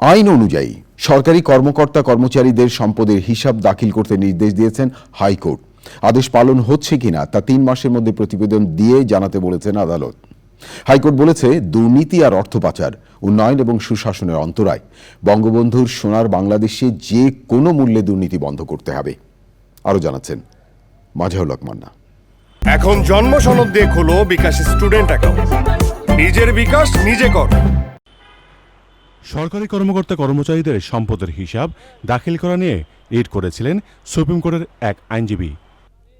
আইন অনুযায়ী সরকারি কর্মকর্তা কর্মচারীদের সম্পদের হিসাব দাখিল করতে নির্দেশ দিয়েছেন হাইকোর্ট। আদেশ পালন হচ্ছে কিনা তা তিন মাসের মধ্যে প্রতিবেদন দিয়ে জানাতে বলেছেন আদালত। হাইকোর্ট বলেছে, দুর্নীতি আর অর্থ পাচার, উন্নয়ন এবং সুশাসনের অন্তরায়। বঙ্গবন্ধুর সোনার বাংলাদেশে যে কোনো মূল্যে দুর্নীতি বন্ধ করতে হবে। আরও জানাচ্ছেন মাঝাউল মান্না। এখন জন্ম সনদ দিয়ে খোলো বিকাশ স্টুডেন্ট অ্যাকাউন্ট। নিজের বিকাশ নিজে কর। সরকারি কর্মকর্তা কর্মচারীদের সম্পদের হিসাব দাখিল করা নিয়ে রিট করেছিলেন সুপ্রিম কোর্টের এক আইনজীবী।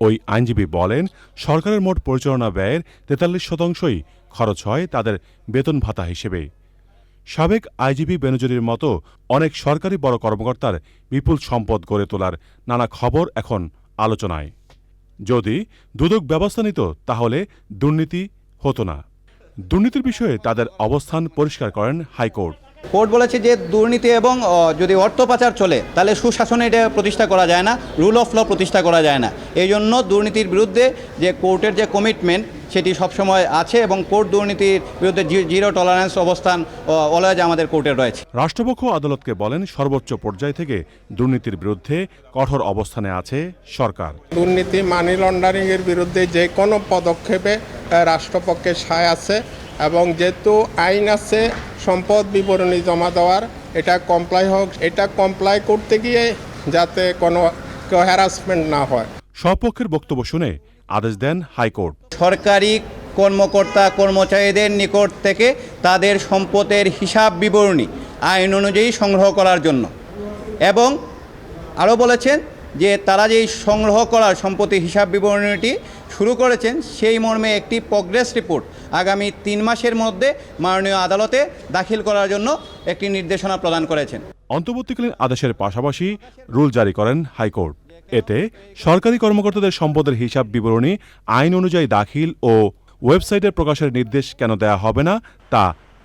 ওই আইনজীবী বলেন, সরকারের মোট পরিচালনা ব্যয়ের তেতাল্লিশ শতাংশই খরচ হয় তাদের বেতন ভাতা হিসেবে। সাবেক আইজিপি বেনজরির মতো অনেক সরকারি বড় কর্মকর্তার বিপুল সম্পদ গড়ে তোলার নানা খবর এখন আলোচনায়। যদি দুদক ব্যবস্থা নিত, তাহলে দুর্নীতি হতো না। দুর্নীতির বিষয়ে তাদের অবস্থান পরিষ্কার করেন হাইকোর্ট। কোর্ট বলেছে যে দুর্নীতি এবং যদি অর্থ পাচার চলে তাহলে সুশাসনে এটা প্রতিষ্ঠা করা যায় না রুল অফ ল প্রতিষ্ঠা করা যায় না। এই জন্য দুর্নীতির বিরুদ্ধে যে কোর্টের যে কমিটমেন্ট সেটি সবসময় আছে এবং কোর্ট দুর্নীতির বিরুদ্ধে জিরো টলারেন্স অবস্থান অলওয়েজ আমাদের কোর্টের রয়েছে। রাষ্ট্রপক্ষ আদালতকে বলেন সর্বোচ্চ পর্যায় থেকে দুর্নীতির বিরুদ্ধে কঠোর অবস্থানে আছে সরকার। দুর্নীতি মানি লন্ডারিং এর বিরুদ্ধে যে কোনো পদক্ষেপে রাষ্ট্রপক্ষের সায় আছে এবং যেহেতু আইন আছে সম্পদ বিবরণী জমা দেওয়ার এটা কমপ্লাই হোক এটা কমপ্লাই করতে গিয়ে যাতে কোনো হ্যারাসমেন্ট না হয়। স্বপক্ষের বক্তব্য শুনে আদেশ দেন হাইকোর্ট। সরকারি কর্মকর্তা কর্মচারীদের নিকট থেকে তাদের সম্পদের হিসাব বিবরণী আইন অনুযায়ী সংগ্রহ করার জন্য। এবং আরও বলেছেন যে তারা যেই সংগ্রহ করার সম্পত্তি হিসাব বিবরণীটি শুরু করেছেন সেই মর্মে একটি প্রগ্রেস রিপোর্ট আগামী তিন মাসের মধ্যে মাননীয় আদালতে দাখিল করার জন্য একটি নির্দেশনা প্রদান করেছেন। অন্তর্বর্তীকালীন আদেশের পাশাপাশি রুল জারি করেন হাইকোর্ট। এতে সরকারি কর্মকর্তাদের সম্পদের হিসাব বিবরণী, আইন অনুযায়ী দাখিল ও ওয়েবসাইটে প্রকাশের নির্দেশ কেন দেয়া হবে না তা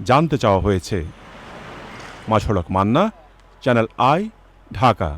জানতে চাওয়া হয়েছে। মাছড়ক মান্না, চ্যানেল আই, ঢাকা।